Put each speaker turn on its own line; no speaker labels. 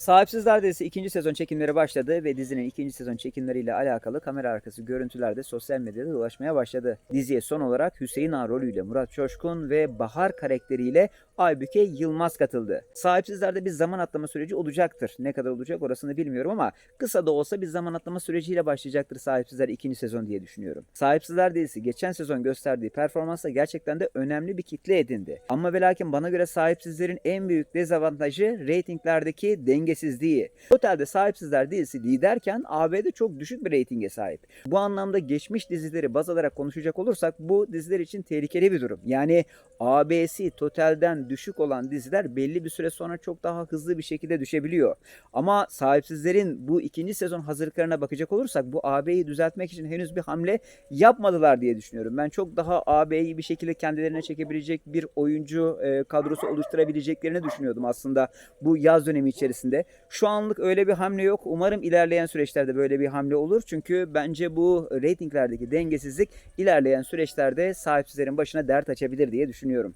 Sahipsizler dizisi ikinci sezon çekimleri başladı ve dizinin ikinci sezon çekimleriyle alakalı kamera arkası görüntüler de sosyal medyada dolaşmaya başladı. Diziye son olarak Hüseyin Ağa rolüyle Murat Coşkun ve Bahar karakteriyle Aybüke Yılmaz katıldı. Sahipsizlerde bir zaman atlama süreci olacaktır. Ne kadar olacak orasını bilmiyorum ama kısa da olsa bir zaman atlama süreciyle başlayacaktır Sahipsizler ikinci sezon diye düşünüyorum. Sahipsizler dizisi geçen sezon gösterdiği performansla gerçekten de önemli bir kitle edindi. Ama ve lakin bana göre Sahipsizlerin en büyük dezavantajı reytinglerdeki dengesizliği. Totalde Sahipsizler dizisi liderken AB'de çok düşük bir reytinge sahip. Bu anlamda geçmiş dizileri baz alarak konuşacak olursak bu diziler için tehlikeli bir durum. Yani AB'si totalden düşük olan diziler belli bir süre sonra çok daha hızlı bir şekilde düşebiliyor. Ama sahipsizlerin bu ikinci sezon hazırlıklarına bakacak olursak bu AB'yi düzeltmek için henüz bir hamle yapmadılar diye düşünüyorum. Ben çok daha AB'yi bir şekilde kendilerine çekebilecek bir oyuncu e, kadrosu oluşturabileceklerini düşünüyordum aslında bu yaz dönemi içerisinde. Şu anlık öyle bir hamle yok. Umarım ilerleyen süreçlerde böyle bir hamle olur. Çünkü bence bu reytinglerdeki dengesizlik ilerleyen süreçlerde sahipsizlerin başına dert açabilir diye düşünüyorum.